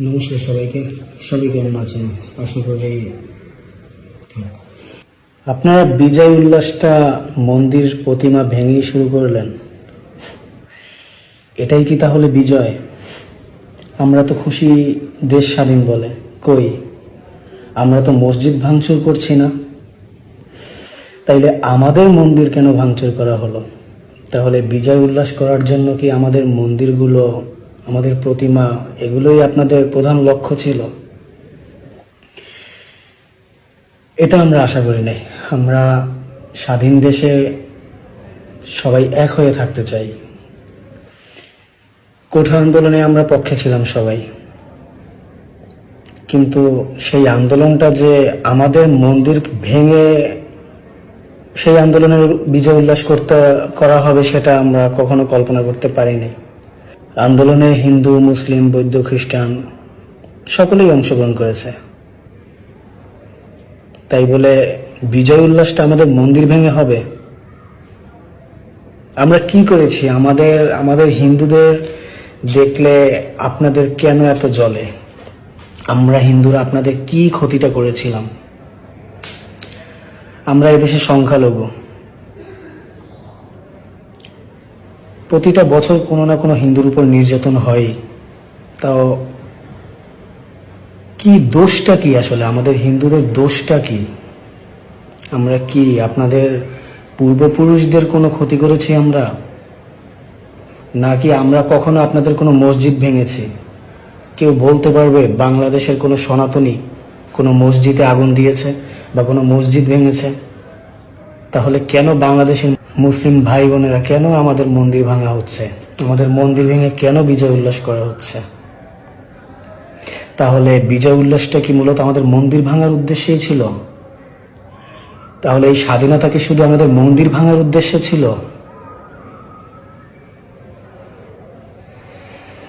নমস্কার সবাইকে সবাই কেমন আছেন? আশা করি আপনারা বিজয় উল্লাসটা মন্দির প্রতিমা ভেঙেই শুরু করলেন। এটাই কি তাহলে বিজয়? আমরা তো খুশি দেশ স্বাধীন বলে। কই? আমরা তো মসজিদ ভাঙচুর করছি না। তাইলে আমাদের মন্দির কেন ভাঙচুর করা হলো? তাহলে বিজয় উল্লাস করার জন্য কি আমাদের মন্দিরগুলো আমাদের প্রতিমা, এগুলোই আপনাদের প্রধান লক্ষ্য ছিল। এটা আমরা আশা করি নাই। আমরা স্বাধীন দেশে সবাই এক হয়ে থাকতে চাই। কোঠা আন্দোলনে আমরা পক্ষে ছিলাম সবাই। কিন্তু সেই আন্দোলনটা যে আমাদের মন্দির ভেঙে সেই আন্দোলনের বিজয় উল্লাস করতে, করা হবে সেটা আমরা কখনো কল্পনা করতে পারিনি। আন্দোলনে হিন্দু, মুসলিম, বৌদ্ধ, খ্রিস্টান সকলেই অংশগ্রহণ করেছে। তাই বলে বিজয় উল্লাসটা আমাদের মন্দির ভেঙে হবে। আমরা কি করেছি? আমাদের আমাদের হিন্দুদের দেখলে আপনাদের কেন এত জ্বলে? আমরা হিন্দুরা আপনাদের কি ক্ষতিটা করেছিলাম? আমরা এদেশে সংখ্যালঘু। প্রতিটা বছর কোনো না কোনো হিন্দুর উপর নির্যাতন হয়। তাও কি দোষটা কি আসলে? আমাদের হিন্দুদের দোষটা কি? আমরা কি আপনাদের পূর্বপুরুষদের কোনো ক্ষতি করেছি আমরা? নাকি আমরা কখনো আপনাদের কোনো মসজিদ ভেঙেছি? কেউ বলতে পারবে বাংলাদেশের কোনো সনাতনী কোনো মসজিদে আগুন দিয়েছে বা কোনো মসজিদ ভেঙেছে? তাহলে কেন বাংলাদেশের মুসলিম ভাই বোনেরা কেন আমাদের মন্দির ভাঙা হচ্ছে? আমাদের মন্দির ভেঙে কেন বিজয় উল্লাস করা হচ্ছে? তাহলে বিজয় উল্লাসটা কি মূলত আমাদের মন্দির ভাঙার উদ্দেশ্যেই ছিল? তাহলে এই স্বাধীনতা কি শুধু আমাদের মন্দির ভাঙার উদ্দেশ্যে ছিল?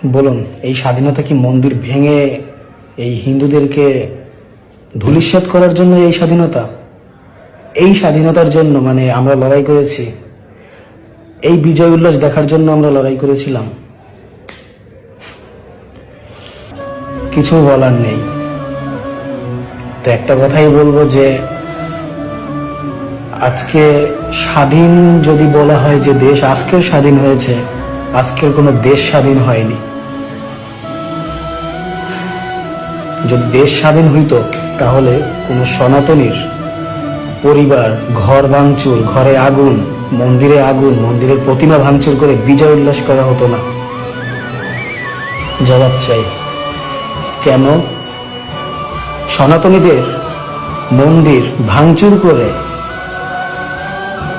বলুন, এই স্বাধীনতা কি মন্দির ভেঙে এই হিন্দুদেরকে ধূলিসাৎ করার জন্য এই স্বাধীনতা? এই স্বাধীনতার জন্য মানে আমরা লড়াই করেছি, এই বিজয় উল্লাস দেখার জন্য আমরা লড়াই করেছিলাম। কিছু বলার নেই। তো একটা কথাই বলব যে, আজকে স্বাধীন যদি বলা হয় যে দেশ আজকের স্বাধীন হয়েছে, আজকের কোনো দেশ স্বাধীন হয়নি। যদি দেশ স্বাধীন হইতো, তাহলে কোনো সনাতনীর পরিবার, ঘর ভাঙচুর, ঘরে আগুন, মন্দিরে আগুন, মন্দিরের প্রতিমা ভাঙচুর করে বিজয় উল্লাস করা হতো না। জবাব চাই, কেন? সনাতনীদের মন্দির ভাঙচুর করে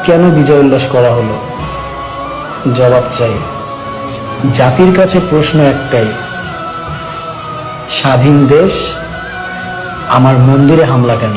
কেন বিজয় উল্লাস করা হলো? জবাব চাই, জাতির কাছে প্রশ্ন একটাই, স্বাধীন দেশ, আমার মন্দিরে হামলা কেন?